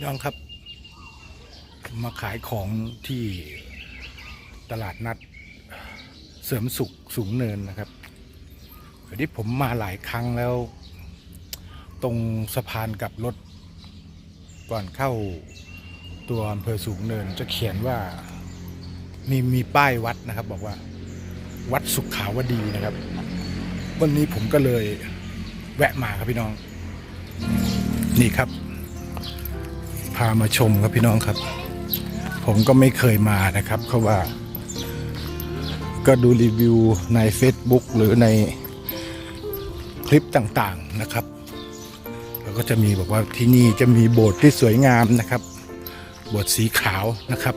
พี่น้องครับ มาขายของที่ตลาดนัดเสริมสุขสูงเนินนะครับวันนี้ผมมาหลายครั้งแล้ว ตรงสะพานกับรถก่อนเข้าตัวอำเภอสูงเนินจะเขียนว่ามีมีป้ายวัดนะครับ บอกว่า วัดสุขขาวดีนะครับ วันนี้ผมก็เลยแวะมาครับพี่น้อง นี่ครับามาชมครับพี่น้องครับ ผมก็ไม่เคยมานะครับเพราะว่า ก็ดูรีวิวใน Facebook หรือในคลิปต่างๆนะครับแล้วก็จะมีบอกว่าที่นี่จะมีโบสถ์ที่สวยงามนะครับ โบสถ์สีขาวนะครับ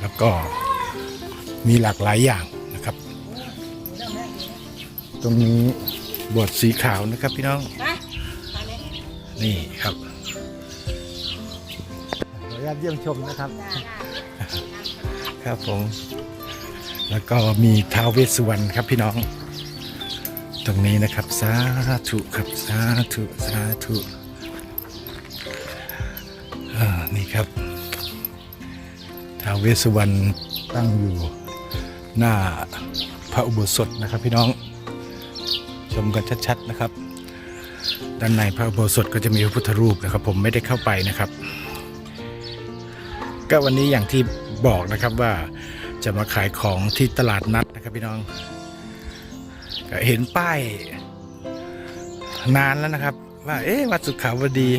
แล้วก็มีหลากหลายอย่างนะครับ ตรงนี้โบสถ์สีขาวนะครับพี่น้อง นี่ครับขออนุ ญาตเยี่ยมชมนะครับ ครับผม แล้วก็มีท้าวเวสสุวรรณครับพี่น้อง ตรงนี้นะครับ สาธุครับสาธุสาธุอ่านี่ครับท้าวเวสสุวรรณตั้งอยู่หน้าพระอุโบสถนะครับพี่น้อง ชมกันชัดๆนะครับ ด้านในพระอุโบสถก็จะมีพระพุทธรูปนะครับ ผมไม่ได้เข้าไปนะครับ ก็วันนี้อย่างที่บอกนะครับว่าจะมาขายของที่ตลาดนัดนะครับพี่น้องก็เห็นป้ายนานแล้วนะครับ ว่าเอ๊ะวัดสุขาวดี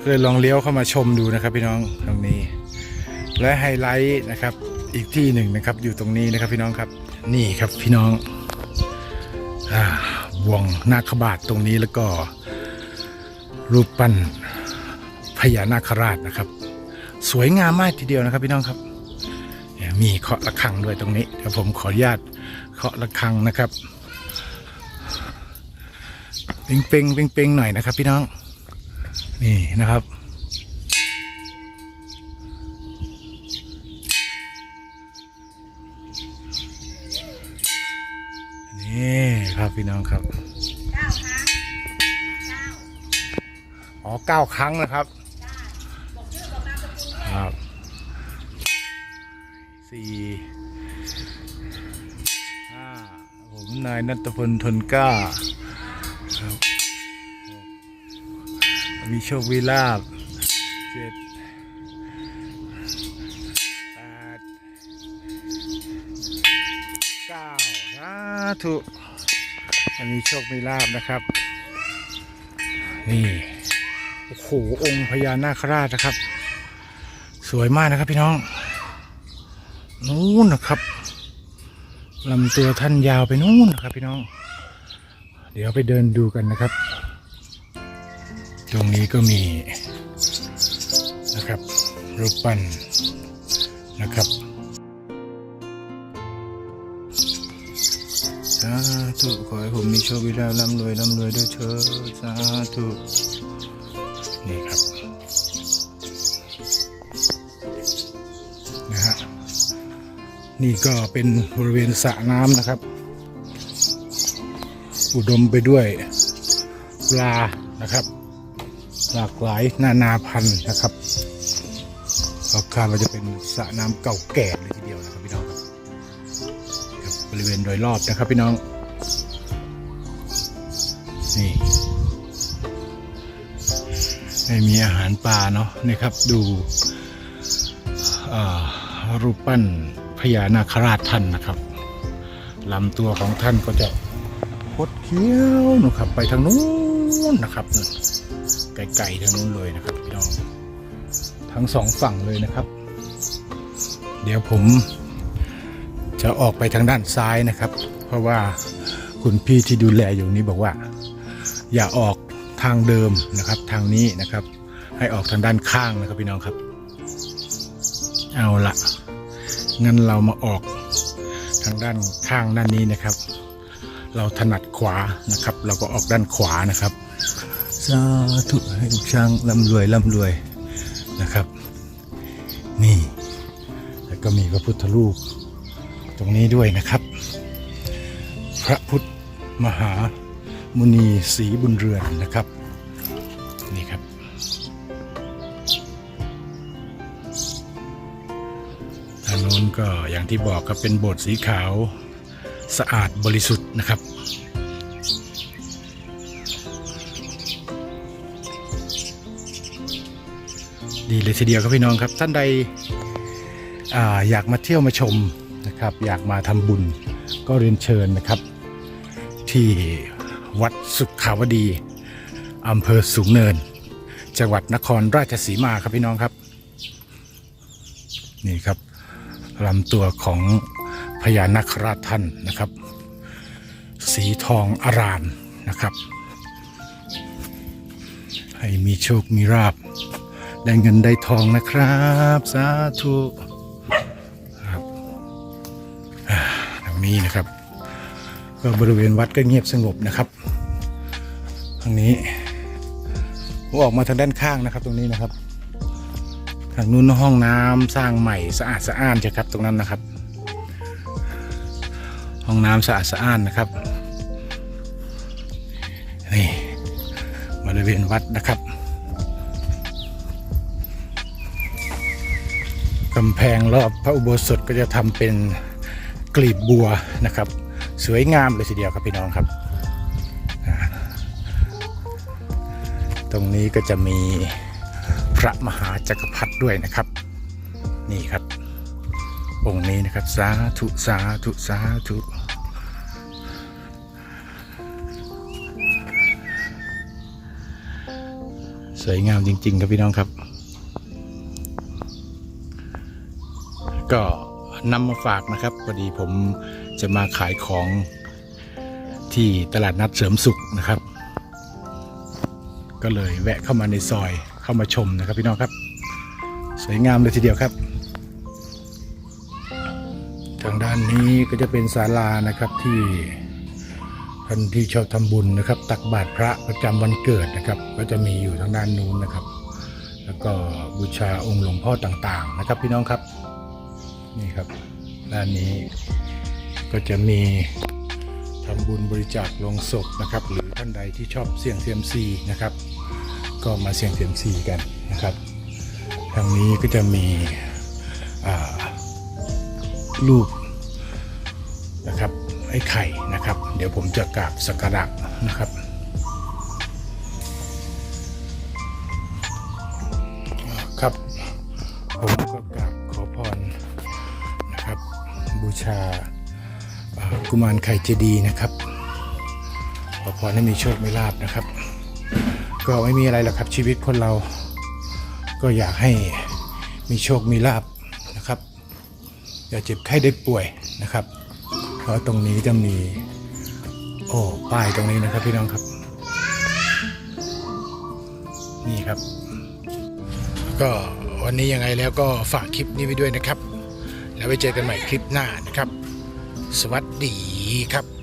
เคยลองเลี้ยวเข้ามาชมดูนะครับ พี่น้องตรงนี้ และไฮไลท์นะครับ อีกที่หนึ่งนะครับ อยู่ตรงนี้นะครับพี่น้องครับ นี่ครับพี่น้องอ่าบวงนาคบาทตรงนี้แล้วก็รูปปั้นพญานาคราชนะครับ สวยงามมากทีเดียวนะครับพี่น้องครับ มีเคาะระฆังด้วยตรงนี้เดี๋ยวผมขออนุญาตเคาะระฆังนะครับเป่งเป่งเป่งเป่งหน่อยนะครับ พี่น้อง นี่นะครับนี่ครับพี่น้องครับเก้าครั้งอ๋อเก้าครั้งนะครับ จ้าบอกชื่อบอกนามสกุลด้วย ครับ สี่ห้าผมนายนัตพลทนกล้าครับหกมีโชควิลาบเจ็ดแปดเก้าสาธุอันนี้โชคมีลาบนะครับ นี่ โอ้โห องค์พญานาคราชนะครับ สวยมากนะครับพี่น้อง นู้นนะครับลำตัวท่านยาวไปนู้นนะครับ พี่น้อง เดี๋ยวไปเดินดูกันนะครับ ตรงนี้ก็มีนะครับ รูปปั้นนะครับสาธุขอให้ผมมีโชควิลาภร่ำรวยร่ำรวยด้วยเถิดสาธุ นี่ก็เป็นบริเวณสระน้ำนะครับ อุดมไปด้วยปลานะครับ หลากหลายนานาพันธุ์นะครับก็คาดว่าจะเป็นสระน้ำเก่าแก่เลยทีเดียวนะครับพี่น้องครับครับบริเวณโดยรอบนะครับพี่น้องนี่ไม่มีอาหารปลาเนาะนี่ครับดูรูปปั้น พญานาคราชท่านนะครับลำตัวของท่านก็จะคดเคี้ยวนะครับ ไปทางนู้นนะครับนู่ไกลๆทางนู้นเลยนะครับพี่น้องทั้งสองฝั่งเลยนะครับ เดี๋ยวผมจะออกไปทางด้านซ้ายนะครับ เพราะว่าคุณพี่ที่ดูแลอยู่นี้บอกว่า อย่าออกทางเดิมนะครับ ทางนี้นะครับ ให้ออกทางด้านข้างนะครับพี่น้องครับ เอาละ งั้นเรามาออกทางด้านข้างด้านนี้นะครับ เราถนัดขวานะครับ เราก็ออกด้านขวานะครับสาธุให้ลูกช้างร่ำรวยร่ำรวยนะครับ นี่แล้วก็มีพระพุทธรูปตรงนี้ด้วยนะครับ พระพุทธมหามุนีศรีบุญเรือนนะครับนี่ครับ ทางนู้นก็อย่างที่บอกครับเป็นโบสถ์สีขาวสะอาดบริสุทธิ์นะครับ ดีเลยทีเดียวครับพี่น้องครับท่านใดออยากมาเที่ยวมาชมนะครับ อยากมาทำบุญก็เรียนเชิญนะครับ ที่วัดสุขาวดีอำเภอสูงเนิน จังหวัดนครราชสีมาครับพี่น้องครับ นี่ครับ ลำตัวของพญานาคราชท่านนะครับ สีทองอารามนะครับ ให้มีโชคมีราบ ได้เงินได้ทองนะครับ สาธุครับอ่าทางนี้นะครับ ก็บริเวณวัดก็เงียบสงบนะครับทางนี้ผมออกมาทางด้านข้างนะครับตรงนี้นะครับ ทางนู้นห้องน้ำสร้างใหม่สะอาดสะอ้านใช่ครับตรงนั้นนะครับ ห้องน้ำสะอาดสะอ้านนะครับนี่บริเวณวัดนะครับกำแพงรอบพระอุโบสถก็จะทำเป็นกลีบบัวนะครับ สวยงามเลยทีเดียวครับพี่น้องครับ ตรงนี้ก็จะมี พระมหาจักรพรรดิด้วยนะครับ นี่ครับ องค์นี้นะครับ สาธุสาธุสาธุสวยงามจริง ๆ ครับพี่น้องครับ ก็นำมาฝากนะครับพอดีผมจะมาขายของที่ตลาดนัดเสริมสุขนะครับ ก็เลยแวะเข้ามาในซอย เข้ามาชมนะครับพี่น้องครับ สวยงามเลยทีเดียวครับ ทางด้านนี้ก็จะเป็นศาลานะครับที่ท่านที่ชอบทำบุญนะครับ ตักบาตรพระประจำวันเกิดนะครับ ก็จะมีอยู่ทางด้านนู้นนะครับ แล้วก็บูชาองค์หลวงพ่อต่างๆ นะครับ พี่น้องครับนี่ครับด้านนี้ก็จะมีทำบุญบริจาคลงศพนะครับ หรือท่านใดที่ชอบเสี่ยงเซียมซีนะครับ ก็มาเสี่ยงเซียมซีกันนะครับ ทางนี้ก็จะมีรูปนะครับไอ้ไข่นะครับ เดี๋ยวผมจะกราบสักการะนะครับครับผมก็กราบขอพรนะครับ บูชากุมารไข่เจดีนะครับ ขอพรให้มีโชคมีลาบนะครับ ก็ไม่มีอะไรหรอกครับชีวิตคนเรา ก็อยากให้มีโชคมีลาบนะครับ อย่าเจ็บไข้ได้ป่วยนะครับ เพราะตรงนี้จะมี โอ้ป้ายตรงนี้นะครับพี่น้องครับ นี่ครับ ก็วันนี้ยังไงแล้วก็ฝากคลิปนี้ไว้ด้วยนะครับ แล้วไว้เจอกันใหม่คลิปหน้านะครับ สวัสดีครับ